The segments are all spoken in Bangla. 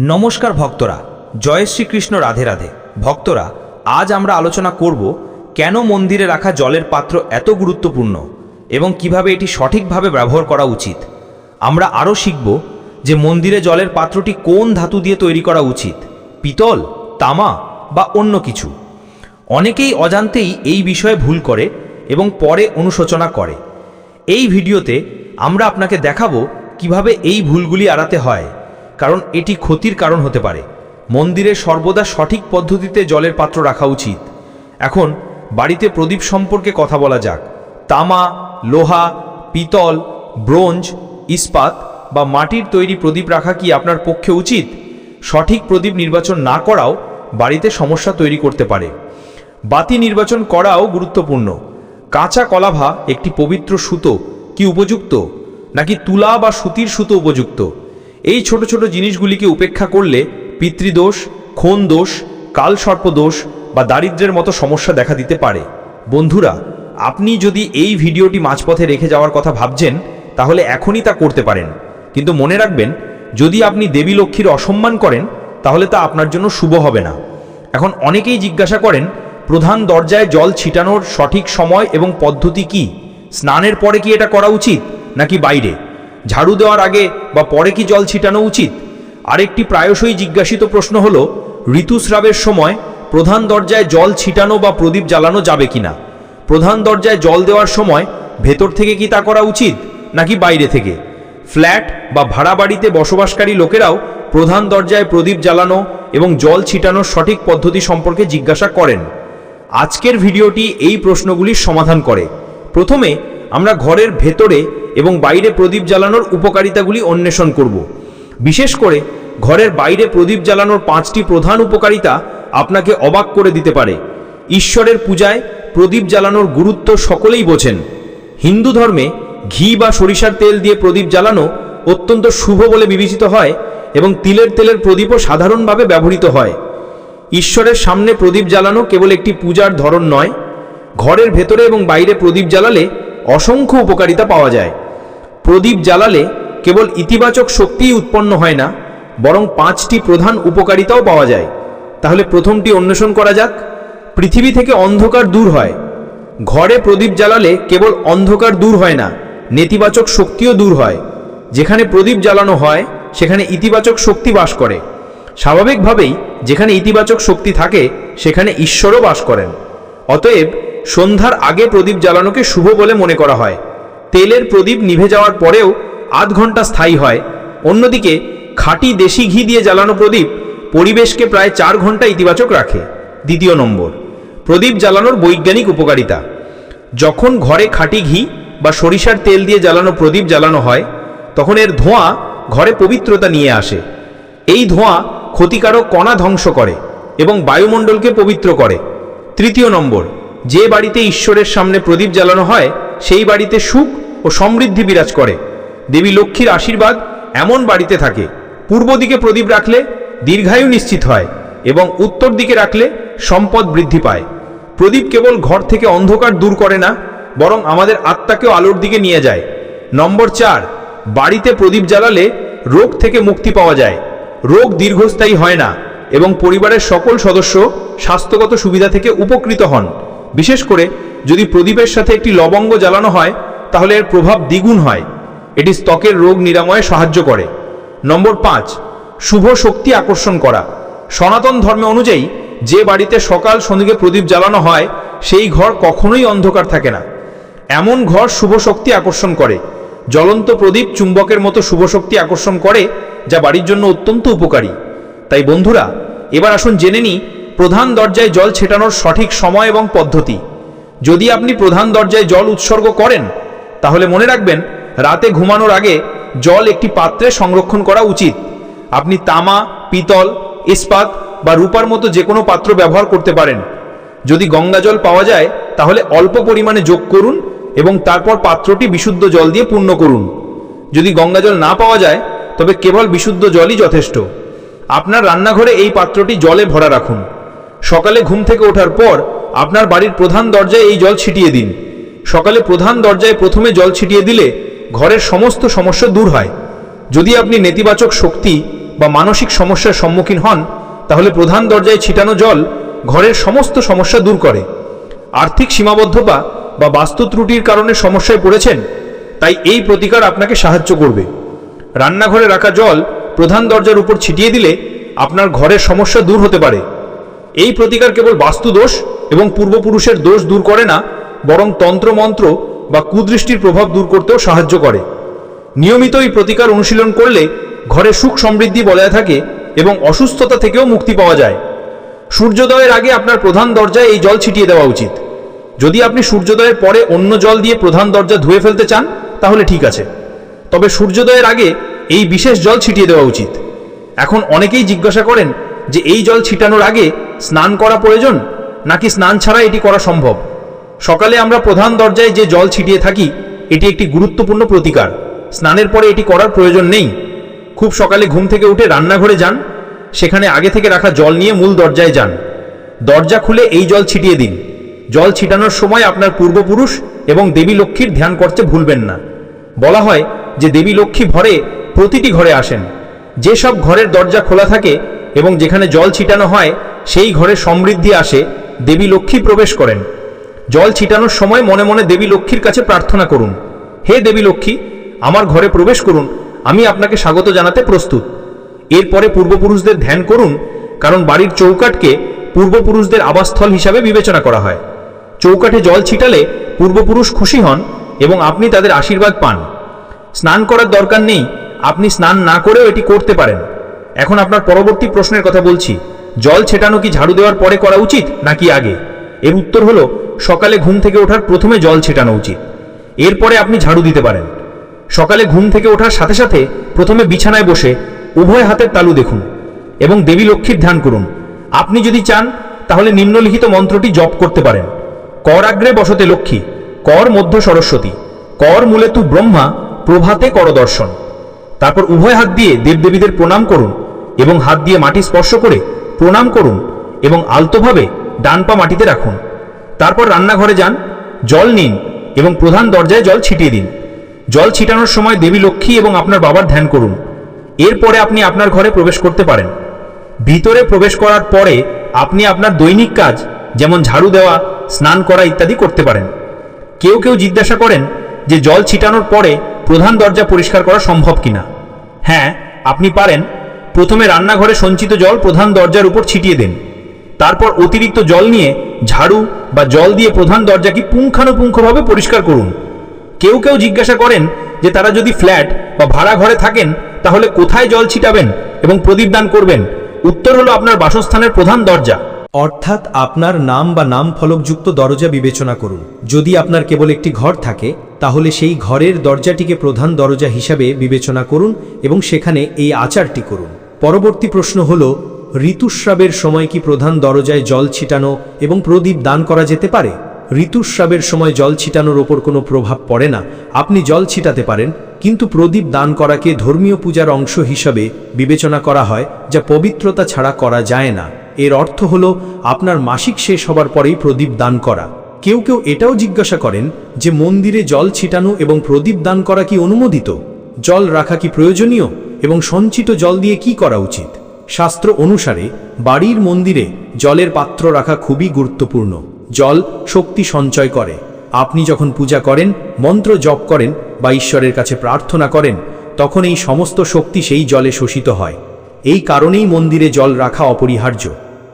নমস্কার ভক্তরা, জয় শ্রীকৃষ্ণ রাধে রাধে। ভক্তরা, আজ আমরা আলোচনা করব কেন মন্দিরে রাখা জলের পাত্র এত গুরুত্বপূর্ণ এবং কীভাবে এটি সঠিকভাবে ব্যবহার করা উচিত। আমরা আরও শিখব যে মন্দিরে জলের পাত্রটি কোন ধাতু দিয়ে তৈরি করা উচিত, পিতল, তামা বা অন্য কিছু। অনেকেই অজান্তেই এই বিষয়ে ভুল করে এবং পরে অনুশোচনা করে। এই ভিডিওতে আমরা আপনাকে দেখাবো কীভাবে এই ভুলগুলি এড়াতে হয়। কারণ এটি ক্ষতির কারণ হতে পারে। মন্দিরে সর্বদা সঠিক পদ্ধতিতে জলের পাত্র রাখা উচিত। এখন, বাড়িতে প্রদীপ সম্পর্কে কথা বলা যাক। তামা, লোহা, পিতল, ব্রোঞ্জ, ইস্পাত বা মাটির তৈরি প্রদীপ রাখা কি আপনার পক্ষে উচিত? সঠিক প্রদীপ নির্বাচন না করাও বাড়িতে সমস্যা তৈরি করতে পারে। বাতি নির্বাচন করাও গুরুত্বপূর্ণ। কাঁচা কলাভা একটি পবিত্র সুতো, কি উপযুক্ত? নাকি তুলা বা সুতির সুতো উপযুক্ত? এই ছোট ছোট জিনিসগুলিকে উপেক্ষা করলে পিতৃদোষ খুন দোষ কালসর্প দোষ বা দারিদ্র্যের মতো সমস্যা দেখা দিতে পারে। বন্ধুরা, আপনি যদি এই ভিডিওটি মাঝপথে রেখে যাওয়ার কথা ভাবছেন, তাহলে এখনই তা করতে পারেন। কিন্তু মনে রাখবেন, যদি আপনি দেবী লক্ষ্মীর অসম্মান করেন, তাহলে তা আপনার জন্য শুভ হবে না। এখন অনেকেই জিজ্ঞাসা করেন, প্রধান দরজায় জল ছিটানোর সঠিক সময় এবং পদ্ধতি কি? স্নানের পরে কি এটা করা উচিত, নাকি বাইরে? ঝাড়ু দেওয়ার আগে বা পরে কি জল ছিটানো উচিত? আরেকটি প্রায়শই জিজ্ঞাসিত প্রশ্ন হল, ঋতুস্রাবের সময় প্রধান দরজায় জল ছিটানো বা প্রদীপ জ্বালানো যাবে কিনা? প্রধান দরজায় জল দেওয়ার সময় ভেতর থেকে কি তা করা উচিত নাকি বাইরে থেকে? ফ্ল্যাট বা ভাড়া বাড়িতে বসবাসকারী লোকেরাও প্রধান দরজায় প্রদীপ জ্বালানো এবং জল ছিটানোর সঠিক পদ্ধতি সম্পর্কে জিজ্ঞাসা করেন। আজকের ভিডিওটি এই প্রশ্নগুলির সমাধান করে। প্রথমে আমরা ঘরের ভেতরে এবং বাইরে প্রদীপ জ্বালানোর উপকারিতাগুলি অন্বেষণ করব। বিশেষ করে ঘরের বাইরে প্রদীপ জ্বালানোর পাঁচটি প্রধান উপকারিতা আপনাকে অবাক করে দিতে পারে। ঈশ্বরের পূজায় প্রদীপ জ্বালানোর গুরুত্ব সকলেই বোঝেন। হিন্দু ধর্মে ঘি বা সরিষার তেল দিয়ে প্রদীপ জ্বালানো অত্যন্ত শুভ বলে বিবেচিত হয় এবং তিলের তেলের প্রদীপও সাধারণভাবে ব্যবহৃত হয়। ঈশ্বরের সামনে প্রদীপ জ্বালানো কেবল একটি পূজার ধরন নয়, ঘরের ভেতরে এবং বাইরে প্রদীপ জ্বালালে অসংখ্য উপকারিতা পাওয়া যায়। প্রদীপ জ্বালালে কেবল ইতিবাচক শক্তিই উৎপন্ন হয় না, বরং পাঁচটি প্রধান উপকারিতাও পাওয়া যায়। তাহলে প্রথমটি অন্বেষণ করা যাক। পৃথিবী থেকে অন্ধকার দূর হয়। ঘরে প্রদীপ জ্বালালে কেবল অন্ধকার দূর হয় না, নেতিবাচক শক্তিও দূর হয়। যেখানে প্রদীপ জ্বালানো হয়, সেখানে ইতিবাচক শক্তি বাস করে। স্বাভাবিকভাবেই যেখানে ইতিবাচক শক্তি থাকে, সেখানে ঈশ্বরও বাস করেন। অতএব সন্ধ্যার আগে প্রদীপ জ্বালানোকে শুভ বলে মনে করা হয়। তেলের প্রদীপ নিভে যাওয়ার পরেও আধ ঘণ্টা স্থায়ী হয়। অন্যদিকে খাঁটি দেশি ঘি দিয়ে জ্বালানো প্রদীপ পরিবেশকে প্রায় চার ঘণ্টা ইতিবাচক রাখে। দ্বিতীয় নম্বর, প্রদীপ জ্বালানোর বৈজ্ঞানিক উপকারিতা। যখন ঘরে খাঁটি ঘি বা সরিষার তেল দিয়ে জ্বালানো প্রদীপ জ্বালানো হয়, তখন এর ধোঁয়া ঘরে পবিত্রতা নিয়ে আসে। এই ধোঁয়া ক্ষতিকারক কণা ধ্বংস করে এবং বায়ুমণ্ডলকে পবিত্র করে। তৃতীয় নম্বর যে বাড়িতে ঈশ্বরের সামনে প্রদীপ জ্বালানো হয়, সেই বাড়িতে সুখ ও সমৃদ্ধি বিরাজ করে। দেবী লক্ষ্মীর আশীর্বাদ এমন বাড়িতে থাকে, পূর্ব দিকে প্রদীপ রাখলে দীর্ঘায়ু নিশ্চিত হয় এবং উত্তর দিকে রাখলে সম্পদ বৃদ্ধি পায়। প্রদীপ কেবল ঘর থেকে অন্ধকার দূর করে না, বরং আমাদের আত্মাকেও আলোর দিকে নিয়ে যায়। নম্বর চার, বাড়িতে প্রদীপ জ্বালালে রোগ থেকে মুক্তি পাওয়া যায়। রোগ দীর্ঘস্থায়ী হয় না এবং পরিবারের সকল সদস্য স্বাস্থ্যগত সুবিধা থেকে উপকৃত হন। বিশেষ করে যদি প্রদীপের সাথে একটি লবঙ্গ জ্বালানো হয়, তাহলে এর প্রভাব দ্বিগুণ হয়। এটি ত্বকের রোগ নিরাময়ে সাহায্য করে। নম্বর পাঁচ, শুভ শক্তি আকর্ষণ করা। সনাতন ধর্মে অনুযায়ী, যে বাড়িতে সকাল সন্ধ্যে প্রদীপ জ্বালানো হয়, সেই ঘর কখনোই অন্ধকার থাকে না। এমন ঘর শুভ শক্তি আকর্ষণ করে। জ্বলন্ত প্রদীপ চুম্বকের মতো শুভ শক্তি আকর্ষণ করে, যা বাড়ির জন্য অত্যন্ত উপকারী। তাই বন্ধুরা, এবার আসুন জেনে নিই প্রধান দরজায় জল ছেটানোর সঠিক সময় এবং পদ্ধতি। যদি আপনি প্রধান দরজায় জল উৎসর্গ করেন, তাহলে মনে রাখবেন, রাতে ঘুমানোর আগে জল একটি পাত্রে সংরক্ষণ করা উচিত। আপনি তামা, পিতল, ইস্পাত বা রূপার মতো যে কোনো পাত্র ব্যবহার করতে পারেন। যদি গঙ্গা জল পাওয়া যায়, তাহলে অল্প পরিমাণে যোগ করুন এবং তারপর পাত্রটি বিশুদ্ধ জল দিয়ে পূর্ণ করুন। যদি গঙ্গা জল না পাওয়া যায়, তবে কেবল বিশুদ্ধ জলই যথেষ্ট। আপনার রান্নাঘরে এই পাত্রটি জলে ভরা রাখুন। সকালে ঘুম থেকে ওঠার পর আপনার বাড়ির প্রধান দরজায় এই জল ছিটিয়ে দিন। সকালে প্রধান দরজায় প্রথমে জল ছিটিয়ে দিলে ঘরের সমস্ত সমস্যা দূর হয়। যদি আপনি নেতিবাচক শক্তি বা মানসিক সমস্যার সম্মুখীন হন, তাহলে প্রধান দরজায় ছিটানো জল ঘরের সমস্ত সমস্যা দূর করে। আর্থিক সীমাবদ্ধতা বা বাস্তু ত্রুটির কারণে সমস্যায় পড়েছেন, তাই এই প্রতিকার আপনাকে সাহায্য করবে। রান্নাঘরে রাখা জল প্রধান দরজার উপর ছিটিয়ে দিলে আপনার ঘরের সমস্যা দূর হতে পারে। এই প্রতিকার কেবল বাস্তু দোষ এবং পূর্বপুরুষের দোষ দূর করে না, বরং তন্ত্রমন্ত্র বা কুদৃষ্টির প্রভাব দূর করতেও সাহায্য করে। নিয়মিত এই প্রতিকার অনুশীলন করলে ঘরে সুখ সমৃদ্ধি বজায় থাকে এবং অসুস্থতা থেকেও মুক্তি পাওয়া যায়। সূর্যোদয়ের আগে আপনার প্রধান দরজায় এই জল ছিটিয়ে দেওয়া উচিত। যদি আপনি সূর্যোদয়ের পরে অন্য জল দিয়ে প্রধান দরজা ধুয়ে ফেলতে চান, তাহলে ঠিক আছে। তবে সূর্যোদয়ের আগে এই বিশেষ জল ছিটিয়ে দেওয়া উচিত। এখন অনেকেই জিজ্ঞাসা করেন যে এই জল ছিটানোর আগে স্নান করা প্রয়োজন, নাকি স্নান ছাড়া এটি করা সম্ভব? সকালে আমরা প্রধান দরজায় যে জল ছিটিয়ে থাকি, এটি একটি গুরুত্বপূর্ণ প্রতিকার। স্নানের পরে এটি করার প্রয়োজন নেই। খুব সকালে ঘুম থেকে উঠে রান্নাঘরে যান, সেখানে আগে থেকে রাখা জল নিয়ে মূল দরজায় যান। দরজা খুলে এই জল ছিটিয়ে দিন। জল ছিটানোর সময় আপনার পূর্বপুরুষ এবং দেবী লক্ষ্মীর ধ্যান করতে ভুলবেন না। বলা হয় যে দেবী লক্ষ্মী ভরে প্রতিটি ঘরে আসেন। যেসব ঘরের দরজা খোলা থাকে এবং যেখানে জল ছিটানো হয়, সেই ঘরে সমৃদ্ধি আসে, দেবী লক্ষ্মী প্রবেশ করেন। জল ছিটানোর সময় মনে মনে দেবী লক্ষ্মীর কাছে প্রার্থনা করুন। হে দেবী লক্ষ্মী, আমার ঘরে প্রবেশ করুন, আমি আপনাকে স্বাগত জানাতে প্রস্তুত। এরপরে পূর্বপুরুষদের ধ্যান করুন, কারণ বাড়ির চৌকাটকে পূর্বপুরুষদের আবাসস্থল হিসাবে বিবেচনা করা হয়। চৌকাঠে জল ছিটালে পূর্বপুরুষ খুশি হন এবং আপনি তাদের আশীর্বাদ পান। স্নান করার দরকার নেই, আপনি স্নান না করেও এটি করতে পারেন। এখন আপনার পরবর্তী প্রশ্নের কথা বলছি। জল ছেটানো কি ঝাড়ু দেওয়ার পরে করা উচিত, নাকি আগে? এর উত্তর হলো, সকালে ঘুম থেকে ওঠার প্রথমে জল ছেটানো উচিত। এরপরে আপনি ঝাড়ু দিতে পারেন। সকালে ঘুম থেকে ওঠার সাথে সাথে প্রথমে বিছানায় বসে উভয় হাতের তালু দেখুন এবং দেবী লক্ষ্মীর ধ্যান করুন। আপনি যদি চান, তাহলে নিম্নলিখিত মন্ত্রটি জপ করতে পারেন। কর আগ্রে বসতে লক্ষ্মী, কর মধ্য সরস্বতী, কর মূলে তু ব্রহ্মা, প্রভাতে কর দর্শন তারপর উভয় হাত দিয়ে দেবদেবীদের প্রণাম করুন এবং হাত দিয়ে মাটি স্পর্শ করে প্রণাম করুন এবং আলতোভাবে ডান পা মাটিতে রাখুন। তারপর রান্নাঘরে যান, জল নিন এবং প্রধান দরজায় জল ছিটিয়ে দিন। জল ছিটানোর সময় দেবী লক্ষ্মী এবং আপনার বাবার ধ্যান করুন। এরপরে আপনি আপনার ঘরে প্রবেশ করতে পারেন। ভিতরে প্রবেশ করার পরে আপনি আপনার দৈনিক কাজ, যেমন ঝাড়ু দেওয়া, স্নান করা ইত্যাদি করতে পারেন। কেউ কেউ জিজ্ঞাসা করেন যে জল ছিটানোর পরে প্রধান দরজা পরিষ্কার করা সম্ভব কিনা। হ্যাঁ আপনি পারেন। প্রথমে রান্নাঘরে সঞ্চিত জল প্রধান দরজার উপর ছিটিয়ে দেন। তারপর অতিরিক্ত জল নিয়ে ঝাড়ু বা জল দিয়ে প্রধান দরজাকে পুঙ্খানুপুঙ্খভাবে পরিষ্কার করুন। কেউ কেউ জিজ্ঞাসা করেন যে তারা যদি ফ্ল্যাট বা ভাড়া ঘরে থাকেন, তাহলে কোথায় জল ছিটাবেন এবং প্রদীপ দান করবেন? উত্তর হলো আপনার বাসস্থানের প্রধান দরজা। অর্থাৎ আপনার নাম বা নাম ফলকযুক্ত দরজা বিবেচনা করুন। যদি আপনার কেবল একটি ঘর থাকে, তাহলে সেই ঘরের দরজাটিকে প্রধান দরজা হিসাবে বিবেচনা করুন এবং সেখানে এই আচারটি করুন। পরবর্তী প্রশ্ন হল, ঋতুস্রাবের সময় কি প্রধান দরজায় জল ছিটানো এবং প্রদীপ দান করা যেতে পারে? ঋতুস্রাবের সময় জল ছিটানোর ওপর কোনো প্রভাব পড়ে না। আপনি জল ছিটাতে পারেন, কিন্তু প্রদীপ দান করাকে ধর্মীয় পূজার অংশ হিসাবে বিবেচনা করা হয়, যা পবিত্রতা ছাড়া করা যায় না। এর অর্থ হল, আপনার মাসিক শেষ হবার পরেই প্রদীপ দান করা। কেউ কেউ এটাও জিজ্ঞাসা করেন যে, মন্দিরে জল ছিটানো এবং প্রদীপ দান করা কি অনুমোদিত? জল রাখা কি প্রয়োজনীয়? এবং সঞ্চিত জল দিয়ে কি করা উচিত? শাস্ত্র অনুসারে, বাড়ির মন্দিরে জলের পাত্র রাখা খুবই গুরুত্বপূর্ণ। জল শক্তি সঞ্চয় করে। আপনি যখন পূজা করেন, মন্ত্র জপ করেন বা ঈশ্বরের কাছে প্রার্থনা করেন, তখন এই সমস্ত শক্তি সেই জলে শোষিত হয়। এই কারণেই মন্দিরে জল রাখা অপরিহার্য।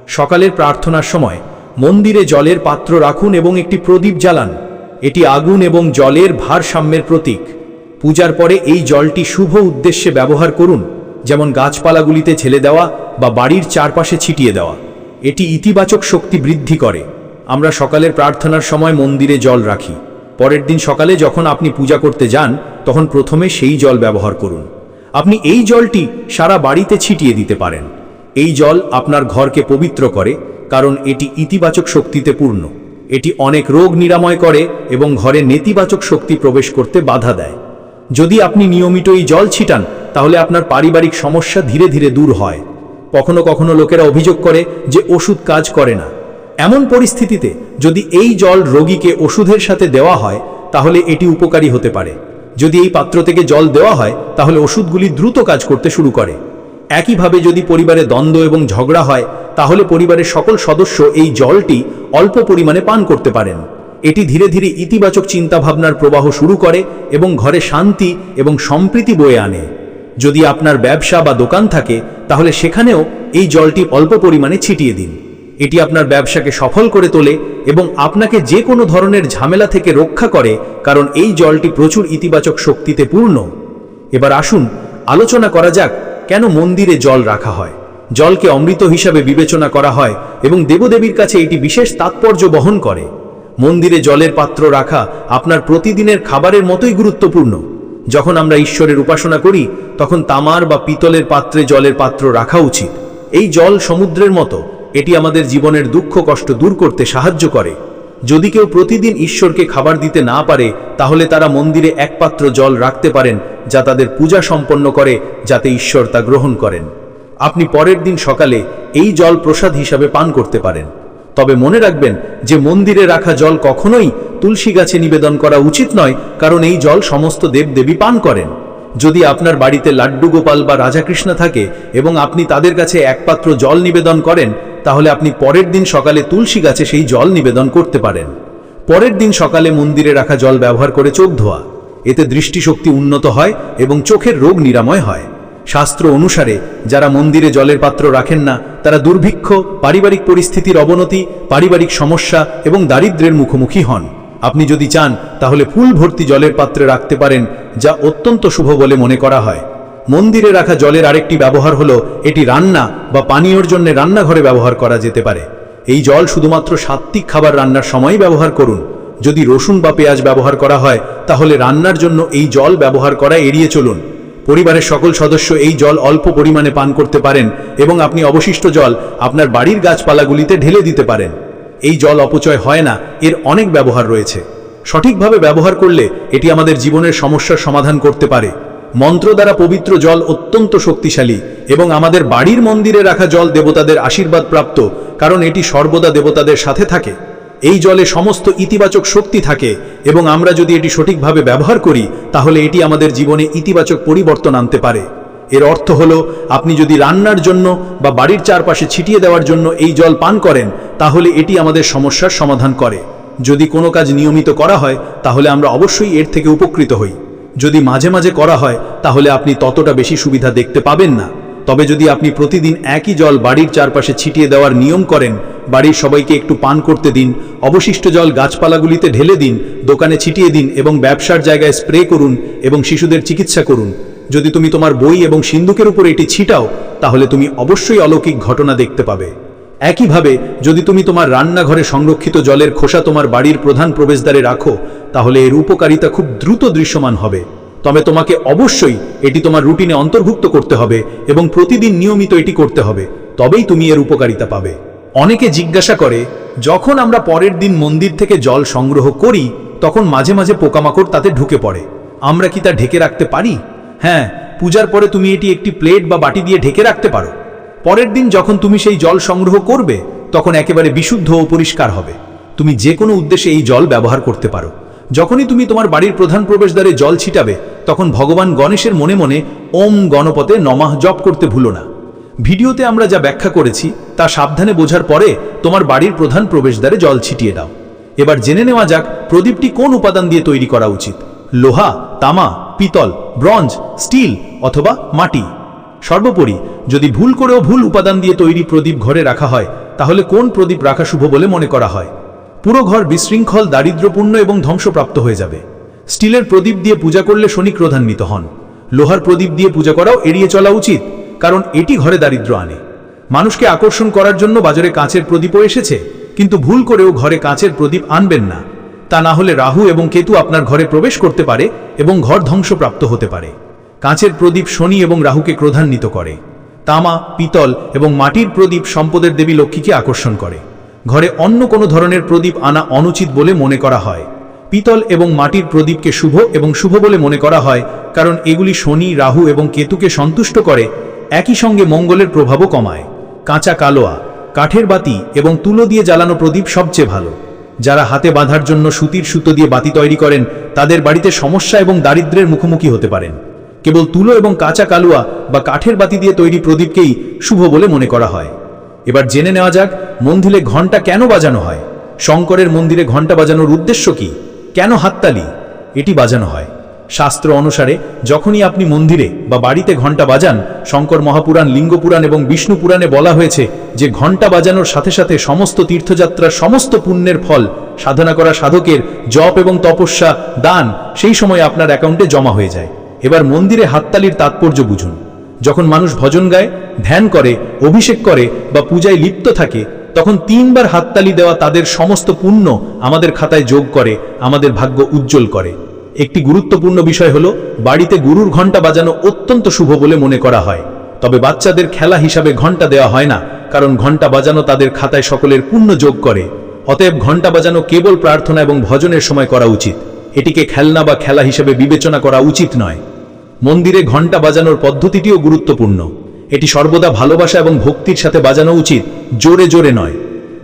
সকালের প্রার্থনার সময় মন্দিরে জলের পাত্র রাখুন এবং একটি প্রদীপ জ্বালান। এটি আগুন এবং জলের ভারসাম্যের প্রতীক। পূজার পরে এই জলটি শুভ উদ্দেশ্যে ব্যবহার করুন, যেমন গাছপালাগুলিতে ছেলে দেওয়া বা বাড়ির চারপাশে ছিটিয়ে দেওয়া। এটি ইতিবাচক শক্তি বৃদ্ধি করে। আমরা সকালের প্রার্থনার সময় মন্দিরে জল রাখি। পরের দিন সকালে যখন আপনি পূজা করতে যান, তখন প্রথমে সেই জল ব্যবহার করুন। আপনি এই জলটি সারা বাড়িতে ছিটিয়ে দিতে পারেন। এই জল আপনার ঘরকে পবিত্র করে, কারণ এটি ইতিবাচক শক্তিতে পূর্ণ। এটি অনেক রোগ নিরাময় করে এবং ঘরে নেতিবাচক শক্তি প্রবেশ করতে বাধা দেয়। যদি আপনি নিয়মিত এই জল ছিটান, তাহলে আপনার পারিবারিক সমস্যা ধীরে ধীরে দূর হয়। কখনো কখনো লোকেরা অভিযোগ করে যে ওষুধ কাজ করে না। এমন পরিস্থিতিতে যদি এই জল রোগীকে ওষুধের সাথে দেওয়া হয়, তাহলে এটি উপকারী হতে পারে। যদি এই পাত্র থেকে জল দেওয়া হয়, তাহলে ওষুধগুলি দ্রুত কাজ করতে শুরু করে। একইভাবে যদি পরিবারে দ্বন্দ্ব এবং ঝগড়া হয়, তাহলে পরিবারের সকল সদস্য এই জলটি অল্প পরিমাণে পান করতে পারেন। এটি ধীরে ধীরে ইতিবাচক চিন্তাভাবনার প্রবাহ শুরু করে এবং ঘরে শান্তি এবং সম্প্রীতি বয়ে আনে। যদি আপনার ব্যবসা বা দোকান থাকে, তাহলে সেখানেও এই জলটি অল্প পরিমাণে ছিটিয়ে দিন। এটি আপনার ব্যবসাকে সফল করে তোলে এবং আপনাকে যে কোনো ধরনের ঝামেলা থেকে রক্ষা করে, কারণ এই জলটি প্রচুর ইতিবাচক শক্তিতে পূর্ণ। এবার আসুন, আলোচনা করা যাক, কেন মন্দিরে জল রাখা হয়? জলকে অমৃত হিসাবে বিবেচনা করা হয় এবং দেবদেবীর কাছে এটি বিশেষ তাৎপর্য বহন করে। মন্দিরে জলের পাত্র রাখা আপনার প্রতিদিনের খাবারের মতোই গুরুত্বপূর্ণ। যখন আমরা ঈশ্বরের উপাসনা করি, তখন তামার বা পিতলের পাত্রে জলের পাত্র রাখা উচিত। এই জল সমুদ্রের মতো, এটি আমাদের জীবনের দুঃখ কষ্ট দূর করতে সাহায্য করে। যদি কেউ প্রতিদিন ঈশ্বরকে খাবার দিতে না পারে, তাহলে তারা মন্দিরে এক পাত্র জল রাখতে পারেন, যা তাদের পূজা সম্পন্ন করে, যাতে ঈশ্বর তা গ্রহণ করেন। আপনি পরের দিন সকালে এই জল প্রসাদ হিসাবে পান করতে পারেন। তবে মনে রাখবেন যে মন্দিরে রাখা জল কখনোই তুলসী গাছে নিবেদন করা উচিত নয়, কারণ এই জল সমস্ত দেবদেবী পান করেন। যদি আপনার বাড়িতে লাড্ডু গোপাল বা রাজাকৃষ্ণ থাকে এবং আপনি তাদের কাছে একপাত্র জল নিবেদন করেন, তাহলে আপনি পরের দিন সকালে তুলসী গাছে সেই জল নিবেদন করতে পারেন। পরের দিন সকালে মন্দিরে রাখা জল ব্যবহার করে চোখ ধোয়া। এতে দৃষ্টিশক্তি উন্নত হয় এবং চোখের রোগ নিরাময় হয়। শাস্ত্র অনুসারে, যারা মন্দিরে জলের পাত্র রাখেন না, তারা দুর্ভিক্ষ, পারিবারিক পরিস্থিতির অবনতি, পারিবারিক সমস্যা এবং দারিদ্র্যের মুখোমুখি হন। আপনি যদি চান, তাহলে ফুল ভর্তি জলের পাত্রে রাখতে পারেন, যা অত্যন্ত শুভ বলে মনে করা হয়। মন্দিরে রাখা জলের আরেকটি ব্যবহার হলো, এটি রান্না বা পানীয়র জন্য রান্নাঘরে ব্যবহার করা যেতে পারে। এই জল শুধুমাত্র সাত্ত্বিক খাবার রান্নার সময় ব্যবহার করুন। যদি রসুন বা পেঁয়াজ ব্যবহার করা হয়, তাহলে রান্নার জন্য এই জল ব্যবহার করা এড়িয়ে চলুন। পরিবারের সকল সদস্য এই জল অল্প পরিমাণে পান করতে পারেন এবং আপনি অবশিষ্ট জল আপনার বাড়ির গাছপালাগুলিতে ঢেলে দিতে পারেন। এই জল অপচয় হয় না, এর অনেক ব্যবহার রয়েছে। সঠিকভাবে ব্যবহার করলে এটি আমাদের জীবনের সমস্যার সমাধান করতে পারে। মন্ত্র দ্বারা পবিত্র জল অত্যন্ত শক্তিশালী এবং আমাদের বাড়ির মন্দিরে রাখা জল দেবতাদের আশীর্বাদ প্রাপ্ত, কারণ এটি সর্বদা দেবতাদের সাথে থাকে। এই জলে সমস্ত ইতিবাচক শক্তি থাকে এবং আমরা যদি এটি সঠিকভাবে ব্যবহার করি, তাহলে এটি আমাদের জীবনে ইতিবাচক পরিবর্তন আনতে পারে। এর অর্থ হল, আপনি যদি রান্নার জন্য বা বাড়ির চারপাশে ছিটিয়ে দেওয়ার জন্য এই জল পান করেন, তাহলে এটি আমাদের সমস্যার সমাধান করে। যদি কোনো কাজ নিয়মিত করা হয়, তাহলে আমরা অবশ্যই এর থেকে উপকৃত হই। যদি মাঝে মাঝে করা হয়, তাহলে আপনি ততটা বেশি সুবিধা দেখতে পাবেন না। তবে যদি আপনি প্রতিদিন একই জল বাড়ির চারপাশে ছিটিয়ে দেওয়ার নিয়ম করেন বাড়ির সবাইকে একটু পান করতে দিন, অবশিষ্ট জল গাছপালাগুলিতে ঢেলে দিন, দোকানে ছিটিয়ে দিন এবং ব্যবসার জায়গায় স্প্রে করুন এবং শিশুদের চিকিৎসা করুন। যদি তুমি তোমার বই এবং সিন্ধুকের উপর এটি ছিটাও, তাহলে তুমি অবশ্যই অলৌকিক ঘটনা দেখতে পাবে। একইভাবে, যদি তুমি তোমার রান্নাঘরে সংরক্ষিত জলের খোসা তোমার বাড়ির প্রধান প্রবেশদ্বারে রাখো, তাহলে এর উপকারিতা খুব দ্রুত দৃশ্যমান হবে। তবে তোমাকে অবশ্যই এটি তোমার রুটিনে অন্তর্ভুক্ত করতে হবে এবং প্রতিদিন নিয়মিত এটি করতে হবে, তবেই তুমি এর উপকারিতা পাবে। অনেকে জিজ্ঞাসা করে, যখন আমরা পরের দিন মন্দির থেকে জল সংগ্রহ করি, তখন মাঝে মাঝে পোকামাকড় তাতে ঢুকে পড়ে। আমরা কি তা ঢেকে রাখতে পারি? হ্যাঁ পূজার পরে তুমি এটি একটি প্লেট বা বাটি দিয়ে ঢেকে রাখতে পারো। পরের দিন যখন তুমি সেই জল সংগ্রহ করবে, তখন একেবারে বিশুদ্ধ ও পরিষ্কার হবে। তুমি যে কোনো উদ্দেশ্যে এই জল ব্যবহার করতে পারো। যখনই তুমি তোমার বাড়ির প্রধান প্রবেশদ্বারে জল ছিটাবে, তখন ভগবান গণেশের মনে মনে, ওম গণপতে নমাহ জপ করতে ভুলো না। ভিডিওতে আমরা যা ব্যাখ্যা করেছি, তা সাবধানে বোঝার পরে তোমার বাড়ির প্রধান প্রবেশদ্বারে জল ছিটিয়ে দাও। এবার জেনে নেওয়া যাক, প্রদীপটি কোন উপাদান দিয়ে তৈরি করা উচিত? লোহা, তামা, পিতল, ব্রঞ্জ, স্টিল অথবা মাটি? সর্বোপরি, যদি ভুল করেও ভুল উপাদান দিয়ে তৈরি প্রদীপ ঘরে রাখা হয়, তাহলে কোন প্রদীপ রাখা শুভ বলে মনে করা হয়? পুরো ঘর বিশৃঙ্খল, দারিদ্র্যপূর্ণ এবং ধ্বংসপ্রাপ্ত হয়ে যাবে। স্টিলের প্রদীপ দিয়ে পূজা করলে শনি ক্রোধান্বিত হন। লোহার প্রদীপ দিয়ে পূজা করাও এড়িয়ে চলা উচিত। কারণ এটি ঘরে দারিদ্র্য আনে। মানুষকে আকর্ষণ করার জন্য বাজারে কাঁচের প্রদীপও এসেছে, কিন্তু ভুল করেও ঘরে কাঁচের প্রদীপ আনবেন না। তা না হলে রাহু এবং কেতু আপনার ঘরে প্রবেশ করতে পারে এবং ঘর ধ্বংসপ্রাপ্ত হতে পারে। কাঁচের প্রদীপ শনি এবং রাহুকে ক্রোধান্বিত করে। তামা, পিতল এবং মাটির প্রদীপ সম্পদের দেবী লক্ষ্মীকে আকর্ষণ করে। ঘরে অন্য কোনো ধরনের প্রদীপ আনা অনুচিত বলে মনে করা হয়। পিতল এবং মাটির প্রদীপকে শুভ এবং শুভ বলে মনে করা হয়, কারণ এগুলি শনি, রাহু এবং কেতুকে সন্তুষ্ট করে একই সঙ্গে মঙ্গলের প্রভাবও কমায়। কাঁচা কালোয়া, কাঠের বাতি এবং তুলো দিয়ে জ্বালানো প্রদীপ সবচেয়ে ভালো। যারা হাতে বাঁধার জন্য সুতির সুতো দিয়ে বাতি তৈরি করেন, তাদের বাড়িতে সমস্যা এবং দারিদ্র্যের মুখোমুখি হতে পারেন। কেবল তুলো এবং কাঁচা কালুয়া বা কাঠের বাতি দিয়ে তৈরি প্রদীপকেই শুভ বলে মনে করা হয়। এবার জেনে নেওয়া যাক, মন্দিরে ঘণ্টা কেন বাজানো হয়? শঙ্করের মন্দিরে ঘণ্টা বাজানোর উদ্দেশ্য কি? কেন হাততালি? এটি বাজানো হয়। শাস্ত্র অনুসারে, যখনই আপনি মন্দিরে বা বাড়িতে ঘণ্টা বাজান, শঙ্কর মহাপুরাণ, লিঙ্গপুরাণ এবং বিষ্ণু পুরাণে বলা হয়েছে যে ঘণ্টা বাজানোর সাথে সাথে সমস্ত তীর্থযাত্রার সমস্ত পুণ্যের ফল, সাধনা করা সাধকের জপ এবং তপস্যা, দান, সেই সময় আপনার অ্যাকাউন্টে জমা হয়ে যায়। এবার মন্দিরে হাততালির তাৎপর্য বুঝুন। যখন মানুষ ভজন গায়, ধ্যান করে, অভিষেক করে বা পূজায় লিপ্ত থাকে, তখন তিনবার হাততালি দেওয়া তাদের সমস্ত পুণ্য আমাদের খাতায় যোগ করে, আমাদের ভাগ্য উজ্জ্বল করে। একটি গুরুত্বপূর্ণ বিষয় হলো, বাড়িতে গুরুর ঘণ্টা বাজানো অত্যন্ত শুভ বলে মনে করা হয়। তবে বাচ্চাদের খেলা হিসাবে ঘণ্টা দেওয়া হয় না, কারণ ঘণ্টা বাজানো তাদের খাতায় সকলের পুণ্য যোগ করে। অতএব ঘণ্টা বাজানো কেবল প্রার্থনা এবং ভজনের সময় করা উচিত। এটিকে খেলনা বা খেলা হিসেবে বিবেচনা করা উচিত নয়। মন্দিরে ঘণ্টা বাজানোর পদ্ধতিটিও গুরুত্বপূর্ণ। এটি সর্বদা ভালোবাসা এবং ভক্তির সাথে বাজানো উচিত, জোরে জোরে নয়।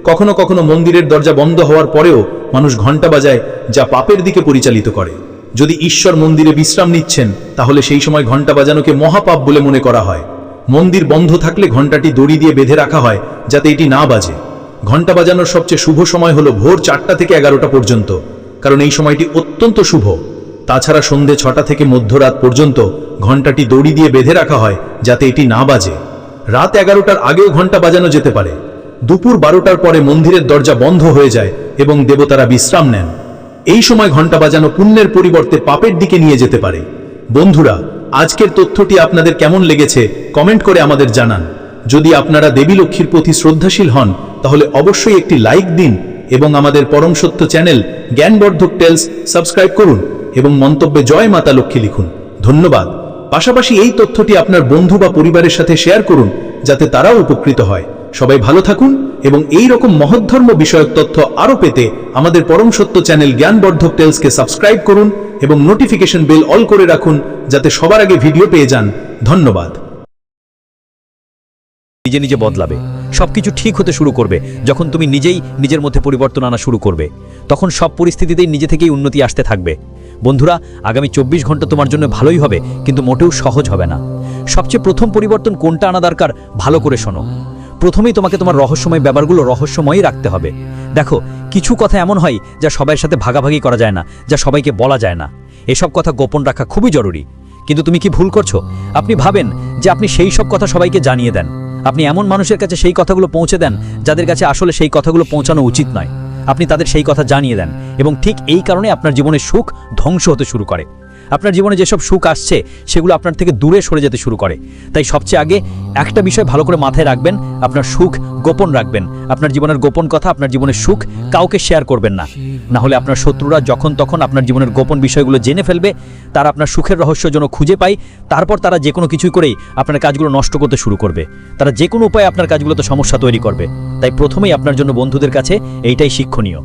কখনো কখনো মন্দিরের দরজা বন্ধ হওয়ার পরেও মানুষ ঘণ্টা বাজায়, যা পাপের দিকে পরিচালিত করে। যদি ঈশ্বর মন্দিরে বিশ্রাম নিচ্ছেন, তাহলে সেই সময় ঘণ্টা বাজানোকে মহাপাপ বলে মনে করা হয়। মন্দির বন্ধ থাকলে ঘণ্টাটি দড়ি দিয়ে বেঁধে রাখা হয়, যাতে এটি না বাজে। ঘণ্টা বাজানোর সবচেয়ে শুভ সময় হলো ভোর চারটা থেকে এগারোটা পর্যন্ত, কারণ এই সময়টি অত্যন্ত শুভ। তাছাড়া সন্ধে ছটা থেকে মধ্যরাত পর্যন্ত ঘণ্টাটি দড়ি দিয়ে বেঁধে রাখা হয়, যাতে এটি না বাজে। রাত এগারোটার আগেও ঘণ্টা বাজানো যেতে পারে। দুপুর বারোটার পরে মন্দিরের দরজা বন্ধ হয়ে যায় এবং দেবতারা বিশ্রাম নেন। এই সময় ঘণ্টা বাজানো পুণ্যের পরিবর্তে পাপের দিকে নিয়ে যেতে পারে। বন্ধুরা, আজকের তথ্যটি আপনাদের কেমন লেগেছে কমেন্ট করে আমাদের জানান। যদি আপনারা দেবী লক্ষ্মীর প্রতি শ্রদ্ধাশীল হন, তাহলে অবশ্যই একটি লাইক দিন এবং আমাদের পরম সত্য চ্যানেল জ্ঞানবর্ধক টেলস সাবস্ক্রাইব করুন এবং মন্তব্যে জয় মাতা লক্ষ্মী লিখুন। ধন্যবাদ। পাশাপাশি এই তথ্যটি আপনার বন্ধু বা পরিবারের সাথে শেয়ার করুন, যাতে তারাও উপকৃত হয়। সবাই ভালো থাকুন এবং এই রকম মহদ্ধর্ম বিষয়ক তথ্য আরও পেতে আমাদের পরম সত্য চ্যানেল জ্ঞানবর্ধক টেলসকে সাবস্ক্রাইব করুন এবং নোটিফিকেশন বেল অল করে রাখুন যাতে সবার আগে ভিডিও পেয়ে যান। ধন্যবাদ। নিজে নিজে বদলাবে। সবকিছু ঠিক হতে শুরু করবে। যখন তুমি নিজেই নিজের মধ্যে পরিবর্তন আনা শুরু করবে, তখন সব পরিস্থিতিতেই নিজে থেকেই উন্নতি আসতে থাকবে। বন্ধুরা, আগামী চব্বিশ ঘণ্টা তোমার জন্য ভালোই হবে, কিন্তু মোটেও সহজ হবে না। সবচেয়ে প্রথম পরিবর্তন কোনটা আনা দরকার, ভালো করে শোনো। প্রথমেই তোমাকে তোমার রহস্যময় ব্যাপারগুলো রহস্যময়ই রাখতে হবে। দেখো, কিছু কথা এমন হয় যা সবার সাথে ভাগাভাগি করা যায় না, যা সবাইকে বলা যায় না। এসব কথা গোপন রাখা খুবই জরুরি। কিন্তু তুমি কি ভুল করছ? আপনি ভাবেন যে আপনি সেই সব কথা সবাইকে জানিয়ে দেন। আপনি এমন মানুষের কাছে সেই কথাগুলো পৌঁছে দেন যাদের কাছে আসলে সেই কথাগুলো পৌঁছানো উচিত নয়। আপনি তাদের সেই কথা জানিয়ে দেন এবং ঠিক এই কারণে আপনার জীবনে সুখ ধ্বংস হতে শুরু করে। আপনার জীবনে যেসব সুখ আসছে, সেগুলো আপনার থেকে দূরে সরে যেতে শুরু করে। তাই সবচেয়ে আগে একটা বিষয় ভালো করে মাথায় রাখবেন, আপনার সুখ গোপন রাখবেন। আপনার জীবনের গোপন কথা, আপনার জীবনের সুখ কাউকে শেয়ার করবেন না। না হলে আপনার শত্রুরা যখন তখন আপনার জীবনের গোপন বিষয়গুলো জেনে ফেলবে, তারা আপনার সুখের রহস্য যেন খুঁজে পায়, তারপর তারা যে কোনো কিছুই করেই আপনার কাজগুলো নষ্ট করতে শুরু করবে। তারা যে কোনো উপায়ে আপনার কাজগুলোতে সমস্যা তৈরি করবে। তাই প্রথমেই আপনার জন্য বন্ধুদের কাছে এইটাই শিক্ষণীয়।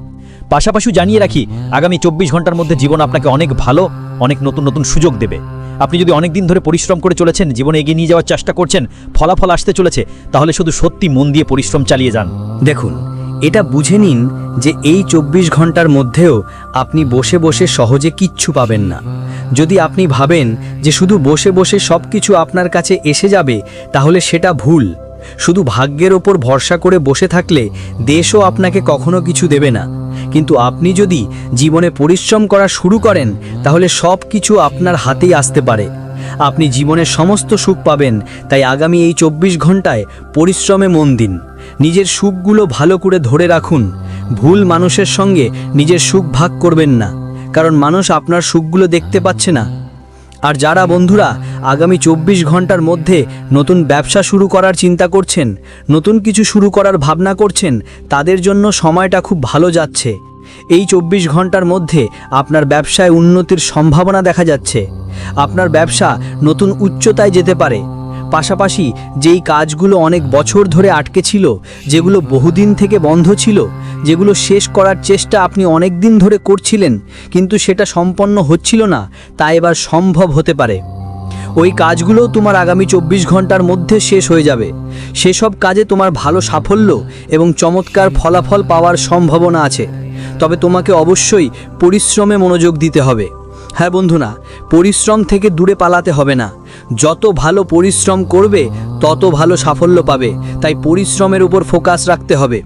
পাশাপাশি জানিয়ে রাখি, আগামী চব্বিশ ঘণ্টার মধ্যে জীবন আপনাকে অনেক ভালো অনেক নতুন নতুন সুযোগ দেবে। আপনি যদি অনেক দিন ধরে পরিশ্রম করে চলেছেন, জীবনে এগিয়ে নিয়ে যাওয়ার চেষ্টা করছেন, ফলাফল আসতে চলেছে, তাহলে শুধু সত্যি মন দিয়ে পরিশ্রম চালিয়ে যান। দেখুন, এটা বুঝে নিন যে এই চব্বিশ ঘণ্টার মধ্যেও আপনি বসে বসে সহজে কিচ্ছু পাবেন না। যদি আপনি ভাবেন যে শুধু বসে বসে সব কিছু আপনার কাছে এসে যাবে, তাহলে সেটা ভুল। শুধু ভাগ্যের ওপর ভরসা করে বসে থাকলে দেশও আপনাকে কখনো কিছু দেবে না। কিন্তু আপনি যদি জীবনে পরিশ্রম করা শুরু করেন, তাহলে সব কিছু আপনার হাতেই আসতে পারে। আপনি জীবনের সমস্ত সুখ পাবেন, তাই আগামী এই চব্বিশ ঘন্টায় পরিশ্রমে মন দিন। নিজের সুখগুলো ভালো করে ধরে রাখুন। ভুল মানুষের সঙ্গে নিজের সুখ ভাগ করবেন না, কারণ মানুষ আপনার সুখগুলো দেখতে পাচ্ছে না। আর যারা বন্ধুরা আগামী চব্বিশ ঘণ্টার মধ্যে নতুন ব্যবসা শুরু করার চিন্তা করছেন, নতুন কিছু শুরু করার ভাবনা করছেন, তাদের জন্য সময়টা খুব ভালো যাচ্ছে। এই চব্বিশ ঘণ্টার মধ্যে আপনার ব্যবসায় উন্নতির সম্ভাবনা দেখা যাচ্ছে। আপনার ব্যবসা নতুন উচ্চতায় যেতে পারে। পাশাপাশি যেই কাজগুলো অনেক বছর ধরে আটকে ছিল, যেগুলো বহুদিন থেকে বন্ধ ছিল, যেগুলো শেষ করার চেষ্টা আপনি অনেক দিন ধরে করছিলেন, কিন্তু সেটা সম্পন্ন হচ্ছিল না, তা এবার সম্ভব হতে পারে। ওই কাজগুলো তোমার আগামী চব্বিশ ঘণ্টার মধ্যে শেষ হয়ে যাবে। সেসব কাজে তোমার ভালো সাফল্য এবং চমৎকার ফলাফল পাওয়ার সম্ভাবনা আছে। তবে তোমাকে অবশ্যই পরিশ্রমে মনোযোগ দিতে হবে। হ্যাঁ বন্ধুরা, পরিশ্রম থেকে দূরে পালাতে হবে না। যত ভালো পরিশ্রম করবে, তত ভালো সাফল্য পাবে। তাই পরিশ্রমের উপর ফোকাস রাখতে হবে।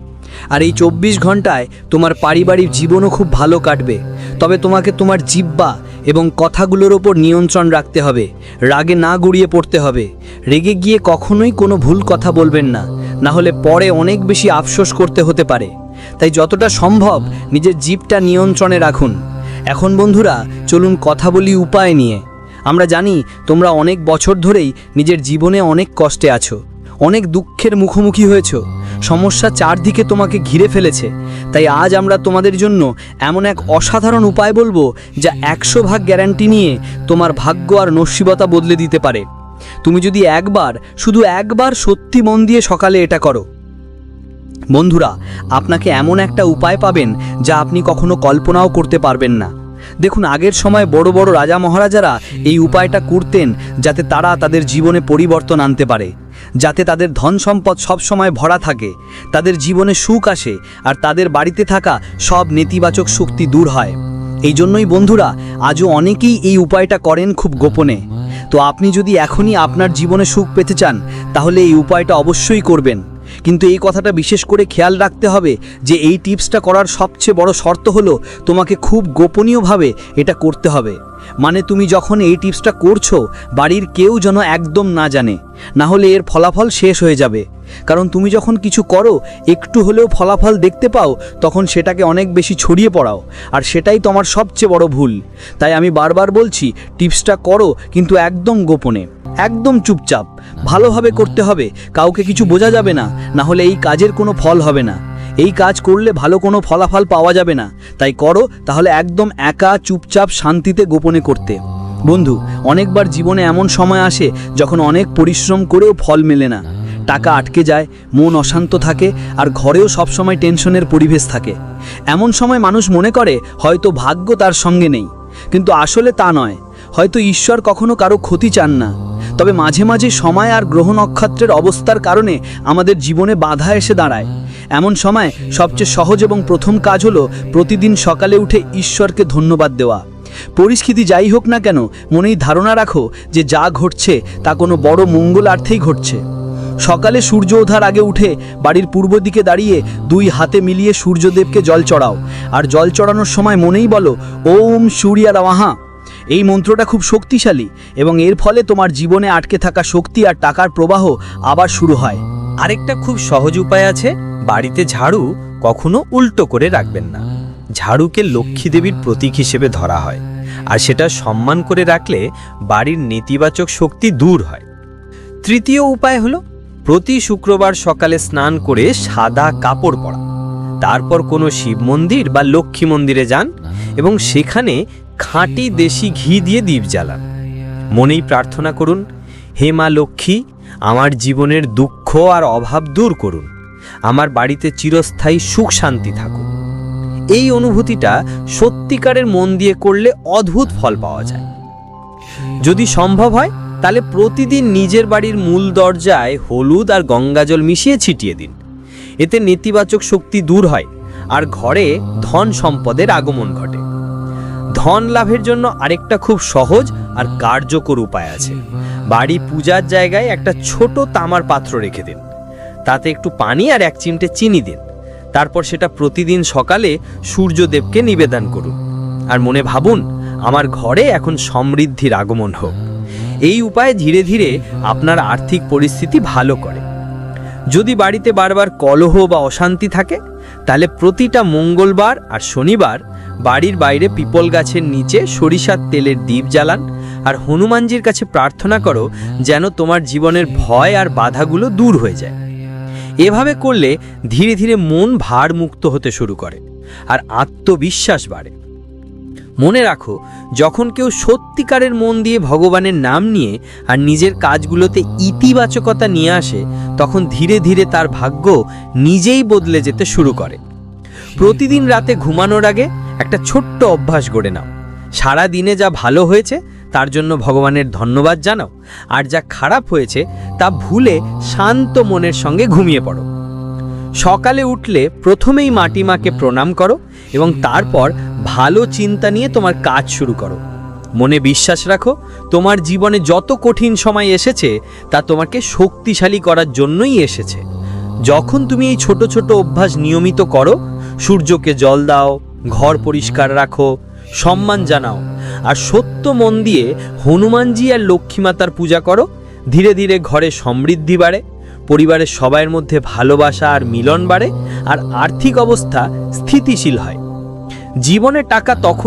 আর এই চব্বিশ ঘন্টায় তোমার পারিবারিক জীবনও খুব ভালো কাটবে। তবে তোমাকে তোমার জিব্বা এবং কথাগুলোর ওপর নিয়ন্ত্রণ রাখতে হবে। রাগে না গড়িয়ে পড়তে হবে। রেগে গিয়ে কখনোই কোনো ভুল কথা বলবেন না। না হলে পরে অনেক বেশি আফসোস করতে হতে পারে। তাই যতটা সম্ভব নিজের জিভটা নিয়ন্ত্রণে রাখুন। এখন বন্ধুরা, চলুন কথা বলি উপায় নিয়ে। আমরা জানি, তোমরা অনেক বছর ধরেই নিজের জীবনে অনেক কষ্টে আছো, অনেক দুঃখের মুখোমুখি হয়েছ। সমস্যা চারদিকে তোমাকে ঘিরে ফেলেছে। তাই আজ আমরা তোমাদের জন্য এমন এক অসাধারণ উপায় বলব, যা একশো ভাগ গ্যারান্টি নিয়ে তোমার ভাগ্য আর নসিবতা বদলে দিতে পারে। তুমি যদি একবার, শুধু একবার সত্যি মন দিয়ে সকালে এটা করো। বন্ধুরা, আপনাকে এমন একটা উপায় পাবেন, যা আপনি কখনো কল্পনাও করতে পারবেন না। দেখুন, আগের সময় বড় বড় রাজা মহারাজারা এই উপায়টা করতেন যাতে তারা তাদের জীবনে পরিবর্তন আনতে পারে, যাতে তাদের ধন সম্পদ সবসময় ভরা থাকে, তাদের জীবনে সুখ আসে আর তাদের বাড়িতে থাকা সব নেতিবাচক শক্তি দূর হয়। এই জন্যই বন্ধুরা, আজও অনেকেই এই উপায়টা করেন খুব গোপনে। তো আপনি যদি এখনই আপনার জীবনে সুখ পেতে চান, তাহলে এই উপায়টা অবশ্যই করবেন। কিন্তু এই কথাটা বিশেষ করে খেয়াল রাখতে হবে যে এই টিপসটা করার সবচেয়ে বড় শর্ত হলো তোমাকে খুব গোপনীয়ভাবে এটা করতে হবে। মানে তুমি যখন এই টিপসটা করছ, বাড়ির কেউ যেন একদম না জানে। না হলে এর ফলাফল শেষ হয়ে যাবে। কারণ তুমি যখন কিছু করো, একটু হলেও ফলাফল দেখতে পাও, তখন সেটাকে অনেক বেশি ছড়িয়ে পড়াও। আর সেটাই তোমার সবচেয়ে বড় ভুল। তাই আমি বারবার বলছি, টিপসটা করো, কিন্তু একদম গোপনে। একদম চুপচাপ। ভালোভাবে করতে হবে, কাউকে কিছু বোঝা যাবে না না হলে এই কাজের কোনো ফল হবে না। এই কাজ করলে ভালো কোনো ফলাফল পাওয়া যাবে না। তাই করো, তাহলে একদম একা, চুপচাপ, শান্তিতে গোপনে করতে। বন্ধু, অনেকবার জীবনে এমন সময় আসে যখন অনেক পরিশ্রম করেও ফল মেলে না। টাকা আটকে যায়, মন অশান্ত থাকে, আর ঘরেও সবসময় টেনশনের পরিবেশ থাকে। এমন সময় মানুষ মনে করে, হয়তো ভাগ্য তার সঙ্গে নেই। কিন্তু আসলে তা নয়। হয়তো ঈশ্বর কখনো কারও ক্ষতি চান না। তবে মাঝে মাঝে সময় আর গ্রহ নক্ষত্রের অবস্থার কারণে আমাদের জীবনে বাধা এসে দাঁড়ায়। এমন সময় সবচেয়ে সহজ এবং প্রথম কাজ হলো প্রতিদিন সকালে উঠে ঈশ্বরকে ধন্যবাদ দেওয়া। পরিস্থিতি যাই হোক না কেন, মনেই ধারণা রাখো যে যা ঘটছে তা কোনো বড় মঙ্গলার্থেই ঘটছে। সকালে সূর্য ওঠার আগে উঠে বাড়ির পূর্ব দিকে দাঁড়িয়ে দুই হাতে মিলিয়ে সূর্যদেবকে জল চড়াও। আর জল চড়ানোর সময় মনেই বলো, ওম সূর্যা রাওয়াহা এই মন্ত্রটা খুব শক্তিশালী এবং এর ফলে তোমার জীবনে আটকে থাকা শক্তি আর টাকার প্রবাহ আবার শুরু হয়। আরেকটা খুব সহজ উপায় আছে, বাড়িতে ঝাড়ু কখনো উল্টো করে রাখবেন না। ঝাড়ুকে লক্ষ্মী দেবীর প্রতীক হিসেবে ধরা হয় আর সেটা সম্মান করে রাখলে বাড়ির নেতিবাচক শক্তি দূর হয়। তৃতীয় উপায় হলো, প্রতি শুক্রবার সকালে স্নান করে সাদা কাপড় পরা। তারপর কোনো শিব মন্দির বা লক্ষ্মী মন্দিরে যান এবং সেখানে খাঁটি দেশি ঘি দিয়ে দীপ জ্বালান। মনেই প্রার্থনা করুন, হে মা লক্ষ্মী, আমার জীবনের দুঃখ আর অভাব দূর করুন। আমার বাড়িতে চিরস্থায়ী সুখ শান্তি থাকুক। এই অনুভূতিটা সত্যিকারের মন দিয়ে করলে অদ্ভুত ফল পাওয়া যায়। যদি সম্ভব হয়, তাহলে প্রতিদিন নিজের বাড়ির মূল দরজায় হলুদ আর গঙ্গাজল মিশিয়ে ছিটিয়ে দিন। এতে নেতিবাচক শক্তি দূর হয়, আর ঘরে ধন সম্পদের আগমন ঘটে। ধন লাভের জন্য আরেকটা খুব সহজ আর কার্যকর উপায় আছে। বাড়ি পূজার জায়গায় একটা ছোট তামার পাত্র রেখে দিন। তাতে একটু পানি আর এক চিমটে চিনি দিন। তারপর সেটা প্রতিদিন সকালে সূর্যদেবকে নিবেদন করুন। আর মনে ভাবুন, আমার ঘরে এখন সমৃদ্ধির আগমন হোক। এই উপায় ধীরে ধীরে আপনার আর্থিক পরিস্থিতি ভালো করে। যদি বাড়িতে বারবার কলহ বা অশান্তি থাকে, তাহলে প্রতিটা মঙ্গলবার আর শনিবার বাড়ির বাইরে পিপল গাছের নিচে সরিষার তেলের দ্বীপ জ্বালান, আর হনুমানজির কাছে প্রার্থনা করো যেন তোমার জীবনের ভয় আর বাধাগুলো দূর হয়ে যায়। এভাবে করলে ধীরে ধীরে মন ভারমুক্ত হতে শুরু করে, আর আত্মবিশ্বাস বাড়ে। মনে রাখো, যখন কেউ সত্যিকারের মন দিয়ে ভগবানের নাম নিয়ে আর নিজের কাজগুলোতে ইতিবাচকতা নিয়ে আসে, তখন ধীরে ধীরে তার ভাগ্য নিজেই বদলে যেতে শুরু করে। প্রতিদিন রাতে ঘুমানোর আগে একটা ছোট্ট অভ্যাস গড়ে নাও। সারা দিনে যা ভালো হয়েছে, তার জন্য ভগবানের ধন্যবাদ জানাও। আর যা খারাপ হয়েছে, তা ভুলে শান্ত মনের সঙ্গে ঘুমিয়ে পড়ো। সকালে উঠলে প্রথমেই মাটিমাকে প্রণাম করো এবং তারপর ভালো চিন্তা নিয়ে তোমার কাজ শুরু করো। মনে বিশ্বাস রাখো, তোমার জীবনে যত কঠিন সময় এসেছে, তা তোমাকে শক্তিশালী করার জন্যই এসেছে। যখন তুমি এই ছোট ছোট অভ্যাস নিয়মিত করো, সূর্যকে জল দাও ঘর পরিষ্কার রাখো, সম্মান জানাও। আর সত্য মন দিয়ে হনুমানজি আর লক্ষ্মীমাতার পূজা করো। ধীরে ধীরে ঘরে সমৃদ্ধি বাড়ে পরিবারের সবাইয়ের মধ্যে ভালোবাসা আর মিলন বাড়ে, আর আর্থিক অবস্থা স্থিতিশীল হয়। জীবনে টাকা তখন